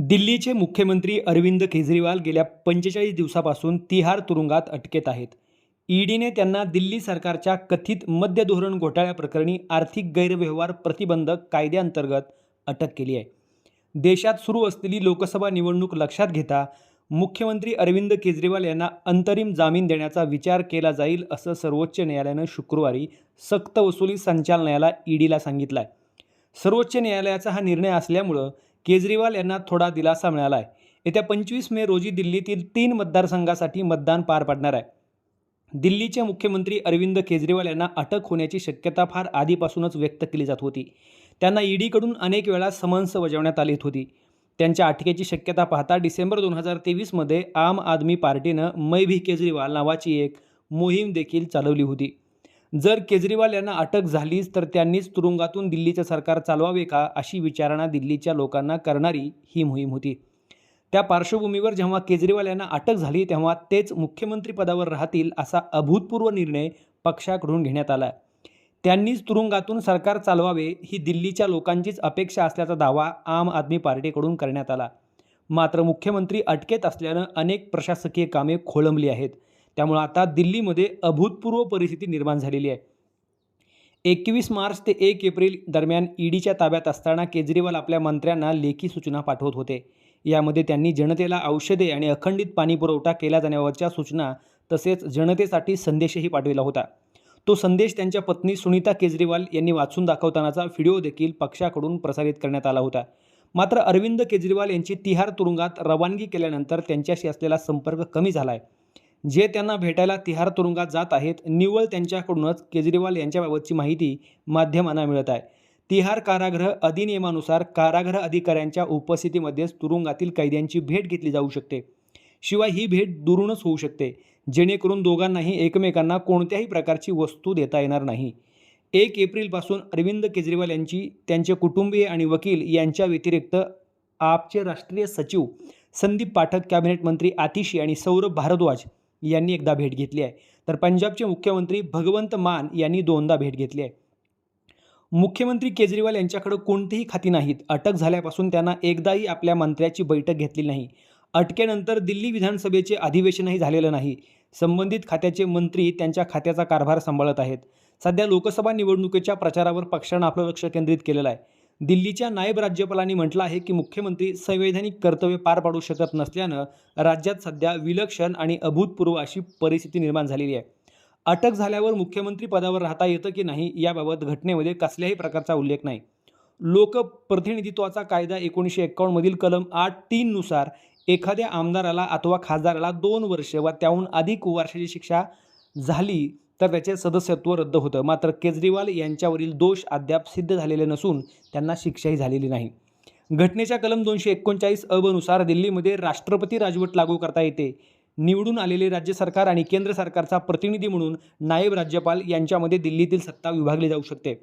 दिल्लीचे मुख्यमंत्री अरविंद केजरीवाल गेल्या पंचेचाळीस दिवसापासून तिहार तुरुंगात अटकेत आहेत. ईडीने त्यांना दिल्ली सरकारच्या कथित मद्य धोरण घोटाळ्याप्रकरणी आर्थिक गैरव्यवहार प्रतिबंधक कायद्याअंतर्गत अटक केली आहे. देशात सुरू असलेली लोकसभा निवडणूक लक्षात घेता मुख्यमंत्री अरविंद केजरीवाल यांना अंतरिम जामीन देण्याचा विचार केला जाईल असं सर्वोच्च न्यायालयानं शुक्रवारी सक्तवसुली संचालनालयाला ईडीला सांगितलं आहे सर्वोच्च न्यायालयाचा हा निर्णय असल्यामुळं केजरीवाल यांना थोडा दिलासा मिळाला आहे येत्या पंचवीस मे रोजी दिल्लीतील तीन मतदारसंघासाठी मतदान पार पडणार आहे. दिल्लीचे मुख्यमंत्री अरविंद केजरीवाल यांना अटक होण्याची शक्यता फार आधीपासूनच व्यक्त केली जात होती. त्यांना ईडीकडून अनेक वेळा समन्स बजावण्यात आली होती. त्यांच्या अटकेची शक्यता पाहता डिसेंबर दोन हजार तेवीसमध्ये आम आदमी पार्टीनं मै भी केजरीवाल नावाची एक मोहीम देखील चालवली होती. जर केजरीवाल यांना अटक झालीच तर त्यांनीच तुरुंगातून दिल्लीचं सरकार चालवावे का अशी विचारणा दिल्लीच्या लोकांना करणारी ही मोहीम होती. त्या पार्श्वभूमीवर जेव्हा केजरीवाल यांना अटक झाली तेव्हा तेच मुख्यमंत्रीपदावर राहतील असा अभूतपूर्व निर्णय पक्षाकडून घेण्यात आला. त्यांनीच तुरुंगातून सरकार चालवावे ही दिल्लीच्या लोकांचीच अपेक्षा असल्याचा दावा आम आदमी पार्टीकडून करण्यात आला. मात्र मुख्यमंत्री अटकेत असल्यानं अनेक प्रशासकीय कामे खोळंबली आहेत. त्यामुळं आता दिल्लीमध्ये अभूतपूर्व परिस्थिती निर्माण झालेली आहे. एकवीस मार्च ते एक एप्रिल दरम्यान ईडीच्या ताब्यात असताना केजरीवाल आपल्या मंत्र्यांना लेखी सूचना पाठवत होते. यामध्ये त्यांनी जनतेला औषधे आणि अखंडित पाणी पुरवठा केला जाण्यावरच्या सूचना तसेच जनतेसाठी संदेशही पाठविला होता. तो संदेश त्यांच्या पत्नी सुनीता केजरीवाल यांनी वाचून दाखवतानाचा व्हिडिओ देखील पक्षाकडून प्रसारित करण्यात आला होता. मात्र अरविंद केजरीवाल यांची तिहार तुरुंगात रवानगी केल्यानंतर त्यांच्याशी असलेला संपर्क कमी झाला आहे जे त्यांना भेटायला तिहार तुरुंगात जात आहेत निव्वळ त्यांच्याकडूनच केजरीवाल यांच्याबाबतची माहिती माध्यमांना मिळत आहे. तिहार कारागृह अधिनियमानुसार कारागृह अधिकाऱ्यांच्या उपस्थितीमध्येच तुरुंगातील कैद्यांची भेट घेतली जाऊ शकते. शिवाय ही भेट दुरूनच होऊ शकते. जेणेकरून दोघांनाही एकमेकांना कोणत्याही प्रकारची वस्तू देता येणार नाही. एक एप्रिलपासून अरविंद केजरीवाल यांची त्यांचे कुटुंबीय आणि वकील यांच्या व्यतिरिक्त आपचे राष्ट्रीय सचिव संदीप पाठक कॅबिनेट मंत्री आतिशी आणि सौरभ भारद्वाज यांनी एकदा भेट घेतली आहे. तर पंजाबचे मुख्यमंत्री भगवंत मान यांनी दोनदा भेट घेतली आहे. मुख्यमंत्री केजरीवाल यांच्याकडे कोणतीही खाती नाहीत. अटक झाल्यापासून त्यांना एकदाही आपल्या मंत्र्याची बैठक घेतली नाही. अटकेनंतर दिल्ली विधानसभेचे अधिवेशनही झालेलं नाही. संबंधित खात्याचे मंत्री त्यांच्या खात्याचा कारभार सांभाळत आहेत. सध्या लोकसभा निवडणुकीच्या प्रचारावर पक्षानं आपलं लक्ष केंद्रित केलेलं आहे. दिल्लीच्या नायब राज्यपालांनी म्हटलं आहे की मुख्यमंत्री संवैधानिक कर्तव्य पार पाडू शकत नसल्यानं राज्यात सध्या विलक्षण आणि अभूतपूर्व अशी परिस्थिती निर्माण झालेली आहे. अटक झाल्यावर मुख्यमंत्री पदावर राहता येतं की नाही याबाबत घटनेमध्ये कसल्याही प्रकारचा उल्लेख नाही. लोकप्रतिनिधित्वाचा कायदा एकोणीसशे एक्कावन्नमधील कलम आठ तीननुसार एखाद्या आमदाराला अथवा खासदाराला दोन वर्ष व त्याहून अधिक वर्षाची शिक्षा झाली तर त्याचे सदस्यत्व रद्द होतं. मात्र केजरीवाल यांच्यावरील दोष अद्याप सिद्ध झालेले नसून त्यांना शिक्षाही झालेली नाही. घटनेच्या कलम दोनशे एकोणचाळीस अबनुसार दिल्लीमध्ये राष्ट्रपती राजवट लागू करता येते. निवडून आलेले राज्य सरकार आणि केंद्र सरकारचा प्रतिनिधी म्हणून नायब राज्यपाल यांच्यामध्ये दिल्लीतील सत्ता विभागली जाऊ शकते.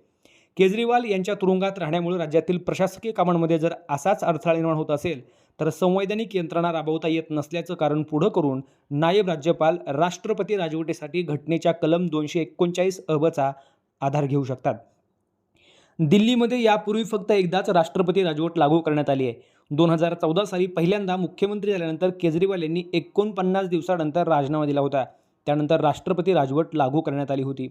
केजरीवाल यांच्या तुरुंगात राहण्यामुळे राज्यातील प्रशासकीय कामांमध्ये जर असाच अडथळा निर्माण होत असेल तर संवैधानिक यंत्रणा राबवता येत नसल्याचं कारण पुढं करून नायब राज्यपाल राष्ट्रपती राजवटीसाठी घटनेच्या कलम दोनशे एकोणचाळीस अबचा आधार घेऊ शकतात. दिल्लीमध्ये यापूर्वी फक्त एकदाच राष्ट्रपती राजवट लागू करण्यात आली आहे. दोन हजार चौदा साली पहिल्यांदा मुख्यमंत्री झाल्यानंतर केजरीवाल यांनी एकोणपन्नास दिवसानंतर राजीनामा दिला होता. त्यानंतर राष्ट्रपती राजवट लागू करण्यात आली होती.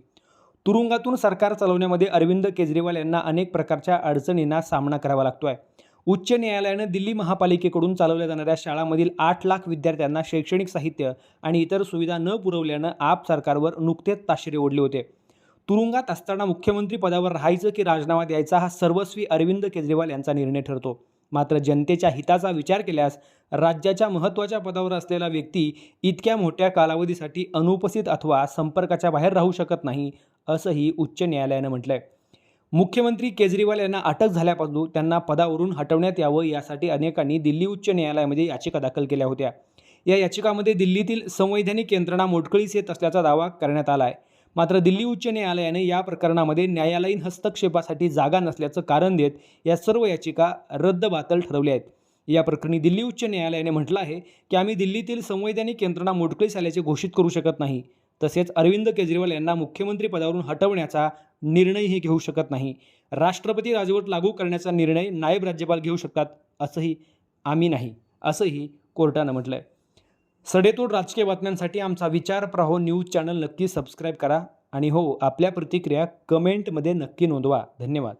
तुरुंगातून सरकार चालवण्यामध्ये अरविंद केजरीवाल यांना अनेक प्रकारच्या अडचणींना सामना करावा लागतो आहे उच्च न्यायालयानं दिल्ली महापालिकेकडून चालवल्या जाणाऱ्या शाळांमधील आठ लाख विद्यार्थ्यांना शैक्षणिक साहित्य आणि इतर सुविधा न पुरवल्यानं आप सरकारवर नुकतेच ताशेरे ओढले होते. तुरुंगात असताना मुख्यमंत्री पदावर राहायचं की राजीनामा द्यायचा हा सर्वस्वी अरविंद केजरीवाल यांचा निर्णय ठरतो. मात्र जनतेच्या हिताचा विचार केल्यास राज्याच्या महत्त्वाच्या पदावर असलेला व्यक्ती इतक्या मोठ्या कालावधीसाठी अनुपस्थित अथवा संपर्काच्या बाहेर राहू शकत नाही असंही उच्च न्यायालयानं म्हटलं आहे मुख्यमंत्री केजरीवाल यांना अटक झाल्यापासून त्यांना पदावरून हटवण्यात यावं यासाठी अनेकांनी दिल्ली उच्च न्यायालयामध्ये याचिका दाखल केल्या होत्या. या याचिकामध्ये दिल्लीतील संवैधानिक यंत्रणा मोडकळीस येत असल्याचा दावा करण्यात आला आहे मात्र दिल्ली उच्च न्यायालयाने या प्रकरणामध्ये न्यायालयीन हस्तक्षेपासाठी जागा नसल्याचं कारण देत या सर्व याचिका रद्दबातल ठरवल्या आहेत. या प्रकरणी दिल्ली उच्च न्यायालयाने म्हटलं आहे की आम्ही दिल्लीतील संवैधानिक यंत्रणा मोडकळीस आल्याचे घोषित करू शकत नाही. तसेच अरविंद केजरीवाल यांना मुख्यमंत्री पदावरून हटवण्याचा निर्णयही घेऊ शकत नाही. राष्ट्रपती राजवट लागू करण्याचा निर्णय नायब राज्यपाल घेऊ शकतात असंही आम्ही नाही असंही कोर्टानं म्हटलं आहे सडेतोड राजकीय बातम्यांसाठी आमचा विचार प्रहो न्यूज चॅनल नक्की सबस्क्राईब करा आणि हो आपल्या प्रतिक्रिया कमेंटमध्ये नक्की नोंदवा. धन्यवाद.